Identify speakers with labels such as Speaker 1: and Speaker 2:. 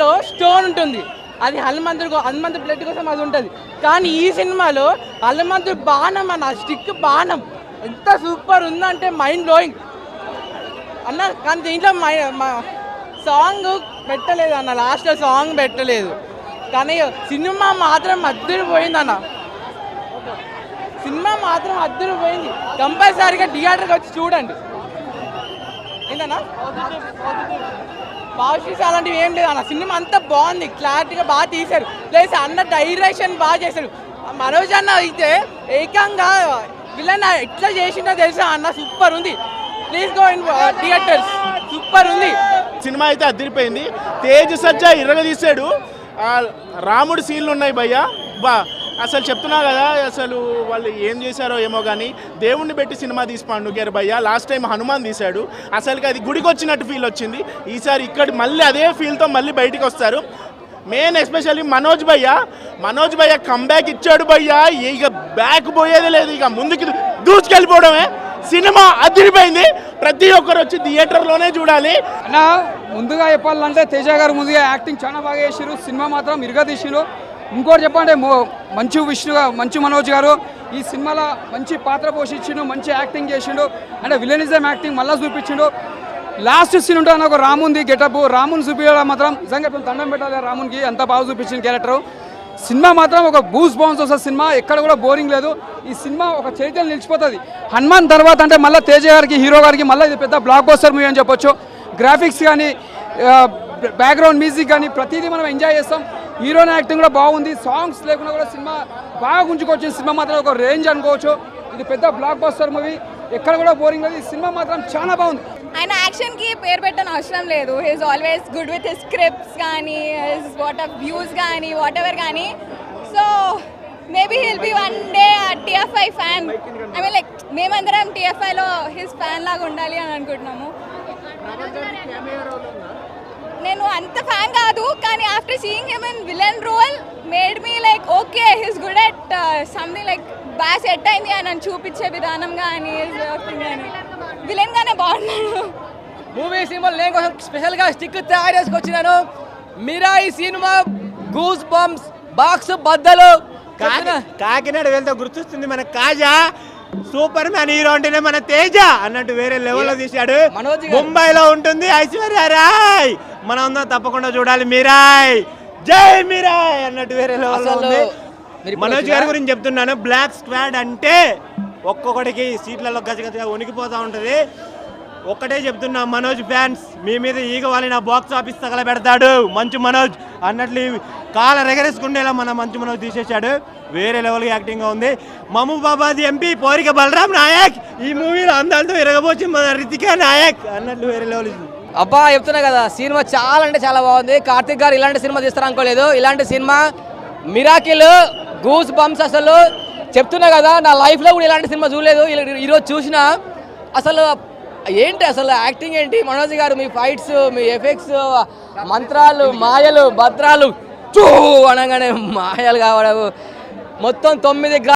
Speaker 1: లో స్టోన్ ఉంటుంది. అది హనుమంతుడు హనుమంతు బ్లడ్ కోసం అది ఉంటుంది. కానీ ఈ సినిమాలో హనుమంతుడు బాణం అన్న స్టిక్ బాణం ఎంత సూపర్ ఉందంటే మైండ్ బ్లోయింగ్ అన్న కానీ దీంట్లో మై సాంగ్ పెట్టలేదు అన్న లాస్ట్లో సాంగ్ పెట్టలేదు. కానీ సినిమా మాత్రం అద్దరు పోయింది అన్న. సినిమా మాత్రం అద్దరు పోయింది. కంపల్సరీగా థియేటర్కి వచ్చి చూడండి. ఏంటన్నా పాజిటివ్స్ అలాంటివి ఏం లేదు అన్న సినిమా అంతా బాగుంది క్లారిటీగా బాగా తీశారు. ప్లస్ అన్న డైరెక్షన్ బాగా చేశారు. మనోజ్ అన్న అయితే ఏకంగా విలన్ ఎట్లా చేసిందో తెలుసా అన్న? సూపర్ ఉంది. Please go in theatres super ఉంది.
Speaker 2: సినిమా అయితే అదిరిపోయింది తేజ్ సజ్జ ఇరగదీశాడు. ఆ రాముడు సీన్లు ఉన్నాయి భయ్య. బా అసలు చెప్తున్నా కదా అసలు వాళ్ళు ఏం చేశారో ఏమో కానీ దేవుణ్ణి పెట్టి సినిమా తీసి పండుగారు భయ్య. లాస్ట్ టైం హనుమాన్ తీశాడు. అసలుకి అది గుడికి వచ్చినట్టు ఫీల్ వచ్చింది. ఈసారి ఇక్కడ మళ్ళీ అదే ఫీల్తో మళ్ళీ బయటికి వస్తారు. మెయిన్ ఎస్పెషల్లీ మనోజ్ భయ్య. మనోజ్ భయ్య కంబ్యాక్ ఇచ్చాడు భయ్య. ఇక బ్యాక్ పోయేది లేదు. ఇక ముందుకి దూసుకెళ్ళిపోవడమే. సినిమా అదిరిపోయింది. ప్రతి ఒక్కరు వచ్చి థియేటర్లోనే చూడాలి.
Speaker 3: అన్న ముందుగా చెప్పాలంటే తేజ గారు ముందుగా యాక్టింగ్ చాలా బాగా చేసిరు సినిమా మాత్రం ఇరుగా తీసిరు ఇంకోటి చెప్పండి మంచు విష్ణు మంచు మనోజ్ గారు ఈ సినిమాలో మంచి పాత్ర పోషించిండు మంచి యాక్టింగ్ చేసిండు అంటే విలనిజం యాక్టింగ్ మళ్ళీ చూపించిండు. లాస్ట్ సీన్ ఉంటుంది ఒక రాముంది గెటప్ రాముని చూపించడం మాత్రం నిజంగా ఇప్పుడు దండం పెట్టాలి రామునికి అంత బాగా చూపించిన క్యారెక్టర్. సినిమా మాత్రం ఒక బూస్ బౌన్స్ వస్తుంది సినిమా ఎక్కడ కూడా బోరింగ్ లేదు. ఈ సినిమా ఒక చరిత్ర నిలిచిపోతుంది. హనుమాన్ తర్వాత అంటే మళ్ళీ తేజ గారికి హీరో గారికి మళ్ళీ ఇది పెద్ద బ్లాక్ బస్టర్ మూవీ అని చెప్పొచ్చు. గ్రాఫిక్స్ కానీ బ్యాక్గ్రౌండ్ మ్యూజిక్ కానీ ప్రతిదీ మనం ఎంజాయ్ చేస్తాం. హీరోయిన్ యాక్టింగ్ కూడా బాగుంది. సాంగ్స్ లేకుండా కూడా సినిమా బాగా గుంజుకొచ్చిన సినిమా మాత్రం ఒక రేంజ్ అనుకోవచ్చు. ఇది పెద్ద బ్లాక్ బస్టర్ మూవీ ఎక్కడ కూడా బోరింగ్ లేదు. ఈ సినిమా మాత్రం చాలా బాగుంది.
Speaker 4: ఆయన యాక్షన్కి పేరు పెట్టని అవసరం లేదు. He's always good with his scripts కానీ హిస్ వాట్ ఆఫ్ వ్యూస్ కానీ వాట్ ఎవర్ కానీ so maybe he'll be one day TFI fan I mean like మేమందరం టీఎఫ్ఐలో హిస్ ఫ్యాన్ లాగా ఉండాలి అని అనుకుంటున్నాము. నేను అంత ఫ్యాన్ కాదు కానీ after seeing him in villain role made me like okay his good at something like బాగా సెట్ అయింది అని నన్ను చూపించే విధానం కానీ కానీ విలన్ గానే బాగున్నాడు.
Speaker 1: మూవీ సినిమాలు నేను కోసం స్పెషల్గా స్టిక్ తయారు చేసుకొచ్చినాను. మీరా ఈ సినిమా గూస్ బంప్స్ బాక్స్ బద్దలు.
Speaker 5: కాకి- కాకినాడ వెళ్తే గుర్తొస్తుంది మన కాజా సూపర్ మ్యాన్ హీరో అంటేనే మన తేజ అన్నట్టు వేరే లెవెల్లో తీశాడు.
Speaker 1: మనోజ్ గారు.
Speaker 5: ముంబైలో ఉంటుంది ఐశ్వర్య రాయ్. మనం అందరం తప్పకుండా చూడాలి. మీరాయ్! జై మీరాయ్! అన్నట్టు వేరే ఉంది. మనోజ్ గారి గురించి చెప్తున్నాను. బ్లాక్ స్క్వాడ్ అంటే ఒక్కొక్కడికి సీట్లలో గజగజగా వణికిపోతా ఉంటది. ఒక్కటే చెప్తున్నా మనోజ్ ఫ్యాన్స్ మీ మీద ఈగ నా బాక్స్ ఆఫీస్ తగలబెడతాడు. మంచు మనోజ్ అన్నట్లు కాల రెగరేసుకుండేలా మన మంచు మనోజ్ తీసేశాడు. వేరే లెవెల్ యాక్టింగ్ ఉంది. మము బాబాది ఎంపీ పోరిక బలరాం నాయక్ ఈ మూవీలో అందాలతో ఇరగబోచి మన రితికా నాయక్ అన్నట్లు వేరే లెవెల్
Speaker 1: అబ్బా చెప్తున్నా కదా సినిమా చాలా అంటే చాలా బాగుంది. కార్తిక్ గారు ఇలాంటి సినిమా తీస్తారు అనుకోలేదు ఇలాంటి సినిమా మిరాకిల్ గూస్ బంప్స్ అసలు. చెప్తున్నా కదా నా లైఫ్లో కూడా ఇలాంటి సినిమా చూడలేదు. ఈరోజు చూసిన అసలు ఏంటి అసలు యాక్టింగ్ ఏంటి? మనోజ్ గారు మీ ఫైట్స్ మీ ఎఫెక్ట్స్ మంత్రాలు మాయలు భద్రాలు చూ అనగానే మాయలు కావడం మొత్తం తొమ్మిది